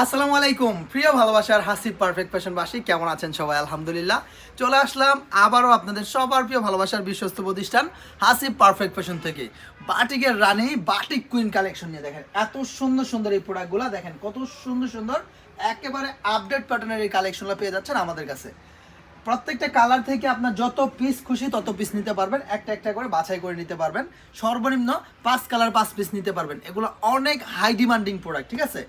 আসসালামু আলাইকুম। প্রিয় ভালোবাসার হাসিব পারফেক্ট ফ্যাশনবাসী কেমন আছেন সবাই? আলহামদুলিল্লাহ। চলে আসলাম আবারও আপনাদের সবার প্রিয় ভালোবাসার বিশ্বস্ত প্রতিষ্ঠান হাসিব পারফেক্ট ফ্যাশন থেকে। বাটিকের রানী, বাটিক কুইন কালেকশন নিয়ে দেখেন। এত সুন্দর সুন্দর এই প্রোডাক্টগুলো দেখেন, কত সুন্দর সুন্দর, একেবারে আপডেট প্যাটার্নের এই কালেকশনগুলো পেয়ে যাচ্ছেন আমাদের কাছে। প্রত্যেকটা কালার থেকে আপনার যত পিস খুশি তত পিস নিতে পারবেন, একটা একটা করে বাছাই করে নিতে পারবেন। সর্বনিম্ন পাঁচ কালার পাঁচ পিস নিতে পারবেন। এগুলো অনেক হাই ডিমান্ডিং প্রোডাক্ট ঠিক আছে?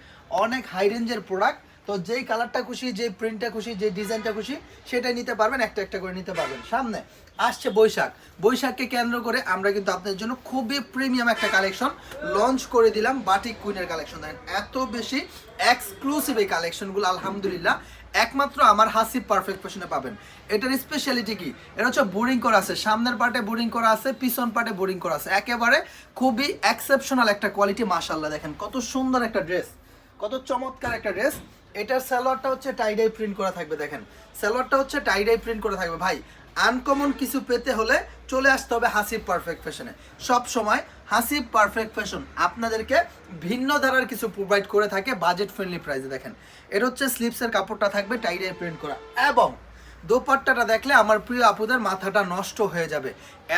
অনেক হাই রেঞ্জের প্রোডাক্ট তো যেই কালারটা খুশি যে প্রিন্টটা খুশি যে ডিজাইনটা খুশি সেটাই নিতে পারবেন, একটা একটা করে নিতে পারবেন। সামনে আসছে বৈশাখ। বৈশাখকে কেন্দ্র করে আমরা কিন্তু আপনাদের জন্য খুবই প্রিমিয়াম একটা কালেকশন লঞ্চ করে দিলাম বাটিক কুইনের কালেকশন দেখেন, এত বেশি এক্সক্লুসিভ এই কালেকশনগুলো আলহামদুলিল্লাহ। একমাত্র আমার হাসিব পারফেক্ট ফ্যাশনে পাবেন। এটার স্পেশালিটি কি? এটা হচ্ছে বোরিং করা আছে। সামনের পার্টে বোরিং করা আছে, পিছন পার্টে বোরিং করা আছে। একেবারে খুবই এক্সেপশনাল একটা কোয়ালিটি মাশাল্লাহ দেখেন, কত সুন্দর একটা ড্রেস কত চমৎকার একটা ড্রেস। এটার সালোয়ারটা হচ্ছে টাইডাই প্রিন্ট করা থাকবে, দেখেন। সালোয়ারটা হচ্ছে টাইডাই প্রিন্ট করা থাকবে। ভাই আনকমন কিছু পেতে হলে চলে আসতে হবে হাসিব পারফেক্ট ফ্যাশনে সব সময় হাসিব পারফেক্ট ফ্যাশন আপনাদেরকে ভিন্ন ধারার কিছু প্রোভাইড করে থাকে বাজেট ফ্রেন্ডলি প্রাইসে দেখেন। এটা হচ্ছে স্লিপসের কাপড়টা থাকবে টাইডাই প্রিন্ট করা। এবং দোপাট্টাটা দেখলে আমার প্রিয় আপুদের মাথাটা নষ্ট হয়ে যাবে।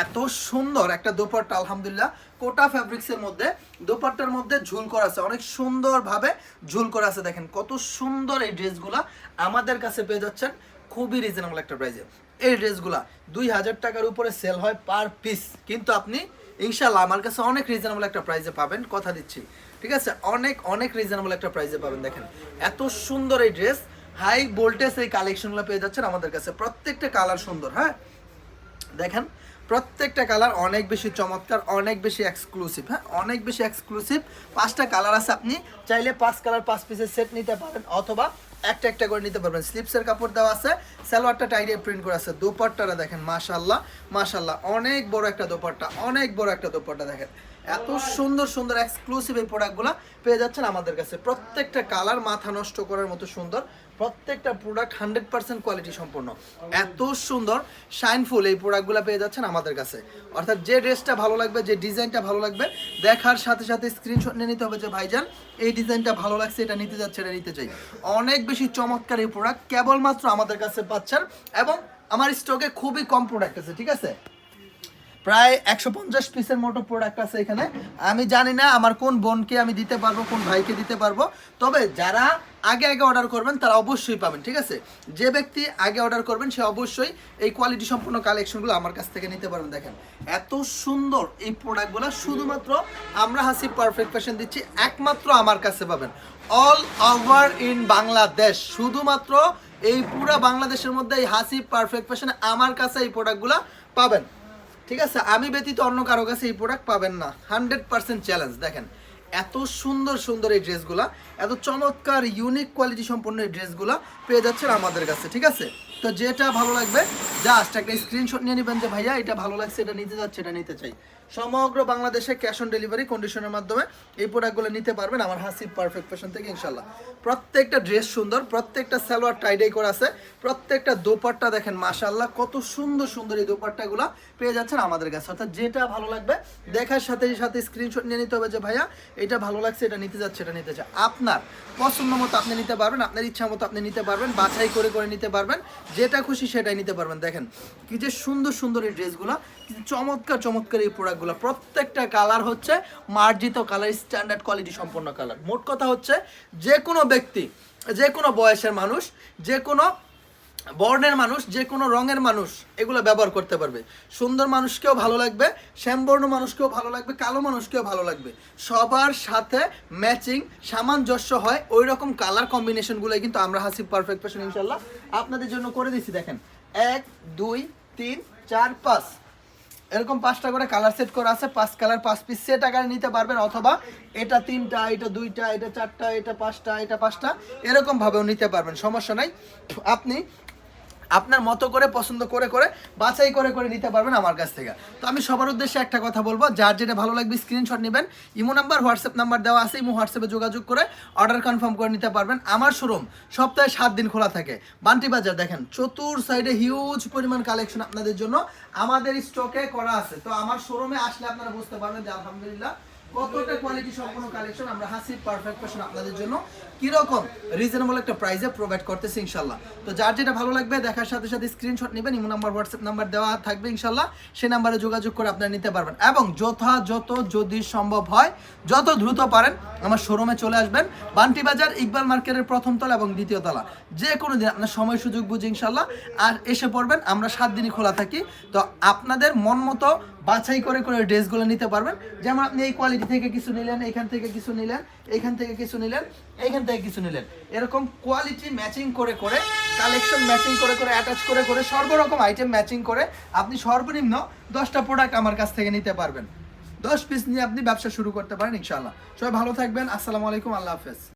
এত সুন্দর একটা দোপাট্টা, আলহামদুলিল্লাহ। কোটা ফ্যাব্রিক্সের মধ্যে, দোপাট্টার মধ্যে ঝুল করা আছে। অনেক সুন্দরভাবে ঝুল করা আছে। দেখেন কত সুন্দর এই ড্রেসগুলা আমাদের কাছে পেয়ে যাচ্ছেন খুবই রিজনেবল একটা প্রাইসে এই ড্রেসগুলা দুই হাজার টাকার উপরে সেল হয় পার পিস কিন্তু আপনি ইনশাল্লাহ আমার কাছে অনেক রিজনেবল একটা প্রাইসে পাবেন, কথা দিচ্ছি। ঠিক আছে? অনেক অনেক রিজনেবল একটা প্রাইসে পাবেন, দেখেন। এত সুন্দর এই ড্রেস হাই ভোল্টেজ এই কালেকশনগুলো পেয়ে যাচ্ছেন আমাদের কাছে। প্রত্যেকটা কালার সুন্দর হ্যাঁ? দেখেন, প্রত্যেকটা কালার অনেক বেশি চমৎকার, অনেক বেশি এক্সক্লুসিভ হ্যাঁ? অনেক বেশি এক্সক্লুসিভ পাঁচটা কালার আছে আপনি চাইলে পাঁচ কালার, পাঁচ পিসের সেট নিতে পারেন, অথবা একটা একটা করে নিতে পারবেন। স্লিপসের কাপড় দেওয়া আছে, সালোয়ারটা টাইডে প্রিন্ট করা আছে, দোপাট্টাটা দেখেন মাশাল্লাহ মাশাল্লাহ অনেক বড় একটা দোপাট্টা, অনেক বড় একটা দোপাট্টা দেখেন। এত সুন্দর সুন্দর এক্সক্লুসিভ এই প্রোডাক্টগুলো পেয়ে যাচ্ছেন আমাদের কাছে। প্রত্যেকটা কালার মাথা নষ্ট করার মতো সুন্দর প্রত্যেকটা প্রোডাক্ট হান্ড্রেড পার্সেন্ট কোয়ালিটি সম্পন্ন এত সুন্দর শাইনফুল এই প্রোডাক্টগুলো পেয়ে যাচ্ছেন আমাদের কাছে। অর্থাৎ যে ড্রেসটা ভালো লাগবে, যে ডিজাইনটা ভালো লাগবে, দেখার সাথে সাথে স্ক্রিনশট নিয়ে নিতে হবে যে ভাইজান, এই ডিজাইনটা ভালো লাগছে, এটা নিতে যাচ্ছে, এটা নিতে চাই। অনেক বেশি চমৎকার এই প্রোডাক্ট কেবলমাত্র আমাদের কাছে পাচ্ছেন এবং আমার স্টকে খুবই কম প্রোডাক্ট আছে, ঠিক আছে? প্রায় একশো পঞ্চাশ পিসের মতো প্রোডাক্ট আছে এখানে। আমি জানি না আমার কোন বোনকে আমি দিতে পারব, কোন ভাইকে দিতে পারব। তবে যারা আগে আগে অর্ডার করবেন, তারা অবশ্যই পাবেন, ঠিক আছে? যে ব্যক্তি আগে অর্ডার করবেন, সে অবশ্যই এই কোয়ালিটি সম্পূর্ণ কালেকশনগুলো আমার কাছ থেকে নিতে পারবেন। দেখেন, এত সুন্দর এই প্রোডাক্টগুলো শুধুমাত্র আমরা হাসি পারফেক্ট ফ্যাশন দিচ্ছি, একমাত্র আমার কাছে পাবেন। অল ওভার ইন বাংলাদেশ শুধুমাত্র এই পুরা বাংলাদেশের মধ্যে এই হাসি পারফেক্ট ফ্যাশনে আমার কাছে এই প্রোডাক্টগুলো পাবেন। ঠিক আছে? আমি ব্যতীত অন্য কারও কাছে এই প্রোডাক্ট পাবেন না। হান্ড্রেড পার্সেন্ট চ্যালেঞ্জ দেখেন, এত সুন্দর সুন্দর এই ড্রেসগুলা, এত চমৎকার ইউনিক কোয়ালিটি সম্পন্ন এই ড্রেসগুলা পেয়ে যাচ্ছেন আমাদের কাছে, ঠিক আছে? তো যেটা ভালো লাগবে জাস্ট একটা স্ক্রিনশট নিয়ে নেবেন যে, ভাইয়া, এটা ভালো লাগছে, এটা নিতে যাচ্ছে, এটা নিতে চাই। সমগ্র বাংলাদেশে ক্যাশ অন ডেলিভারি কন্ডিশনের মাধ্যমে এই প্রোডাক্টগুলো নিতে পারবেন আমার হাসিব পারফেক্ট ফ্যাশন থেকে ইনশাল্লাহ প্রত্যেকটা ড্রেস সুন্দর, প্রত্যেকটা সালোয়ার টাইডাই করা আছে, প্রত্যেকটা দোপাট্টা দেখেন মাশাল্লাহ কত সুন্দর সুন্দর এই দোপাট্টাগুলো পেয়ে যাচ্ছেন আমাদের কাছে। অর্থাৎ যেটা ভালো লাগবে, দেখার সাথে সাথে স্ক্রিনশট নিয়ে নিতে হবে যে ভাইয়া, এটা ভালো লাগছে, এটা নিতে যাচ্ছে, এটা নিতে চাই আপনার পছন্দ মতো আপনি নিতে পারবেন, আপনার ইচ্ছা মতো আপনি নিতে পারবেন, বাছাই করে করে নিতে পারবেন, যেটা খুশি সেটাই নিতে পারবেন। দেখেন, কি যে সুন্দর সুন্দর এই ড্রেসগুলো চমৎকার চমৎকার এই প্রোডাক্টগুলো প্রত্যেকটা কালার হচ্ছে মার্জিত কালার, স্ট্যান্ডার্ড কোয়ালিটি সম্পন্ন কালার। মোট কথা হচ্ছে যে কোনো ব্যক্তি, যে কোনো বয়সের মানুষ, যে কোনো বর্ণের মানুষ, যে কোনো রঙের মানুষ এগুলো ব্যবহার করতে পারবে। সুন্দর মানুষকেও ভালো লাগবে, শ্যামবর্ণ মানুষকেও ভালো লাগবে, কালো মানুষকেও ভালো লাগবে। সবার সাথে ম্যাচিং, সামঞ্জস্য হয় ওই রকম কালার কম্বিনেশনগুলোই কিন্তু আমরা হাসি, পারফেক্ট ফ্যাশন ইনশাল্লাহ আপনাদের জন্য করে দিচ্ছি দেখেন। এক, দুই, তিন, চার, পাঁচ। এরকম পাঁচটা করে কালার সেট করা আছে, পাঁচ কালার পাঁচ পিস সেট আকারে নিতে পারবেন, অথবা এটা তিনটা, এটা দুইটা, এটা চারটা, এটা পাঁচটা এটা পাঁচটা এরকমভাবেও নিতে পারবেন, সমস্যা নাই। আপনি আপনার মতো করে, পছন্দ করে করে, বাছাই করে করে নিতে পারবেন আমার কাছ থেকে। তো আমি সবার উদ্দেশ্যে একটা কথা বলব, যার যেটা ভালো লাগবে স্ক্রিনশট নেবেন। ইমো নাম্বার, হোয়াটসঅ্যাপ নাম্বার দেওয়া আছে, ইমো হোয়াটসঅ্যাপে যোগাযোগ করে অর্ডার কনফার্ম করে নিতে পারবেন। আমার শোরুম সপ্তাহে সাত দিন খোলা থাকে। বান্টি বাজার, দেখেন, চতুর সাইডে হিউজ পরিমাণ কালেকশন আপনাদের জন্য। আমাদের স্টকে করা আছে। তো আমার শোরুমে আসলে আপনারা বুঝতে পারবেন যে, আলহামদুলিল্লাহ কতটা কোয়ালিটি সম্পূর্ণ কালেকশন আমরা হাসি পারফেক্ট ফ্যাশন আপনাদের জন্য? কীরকম রিজনেবল একটা প্রাইসে প্রোভাইড করতেছি ইনশাল্লাহ তো যার যেটা ভালো লাগবে, দেখার সাথে সাথে স্ক্রিনশট নেবেন, ইমো নাম্বার হোয়াটসঅ্যাপ নাম্বার দেওয়া থাকবে ইনশাল্লাহ সেই নাম্বারে যোগাযোগ করে আপনারা নিতে পারবেন। এবং যথাযথ যদি সম্ভব হয়, যত দ্রুত পারেন আমার শোরুমে চলে আসবেন। বান্টি বাজার, ইকবাল মার্কেটের প্রথম তলা এবং দ্বিতীয় তলা। যে কোনো দিন আপনার সময় সুযোগ বুঝে ইনশাল্লাহ আর এসে পড়বেন, আমরা সাত দিনই খোলা থাকি। তো আপনাদের মন মতো বাছাই করে করে ড্রেসগুলো নিতে পারবেন। যেমন আপনি এই কোয়ালিটি থেকে কিছু নিলেন, এখান থেকে কিছু নিলেন এইখান থেকে কিছু নিলেন এইখান থেকে কিছু নিলেন। এরকম কোয়ালিটি ম্যাচিং করে করে কালেকশন ম্যাচিং করে করে অ্যাটাচ করে করে, সর্বরকম আইটেম ম্যাচিং করে আপনি সর্বনিম্ন দশটা প্রোডাক্ট আমার কাছ থেকে নিতে পারবেন। দশ পিস নিয়ে আপনি ব্যবসা শুরু করতে পারেন ইনশাল্লাহ সবাই ভালো থাকবেন, আসসালামু আলাইকুম, আল্লাহ হাফেজ।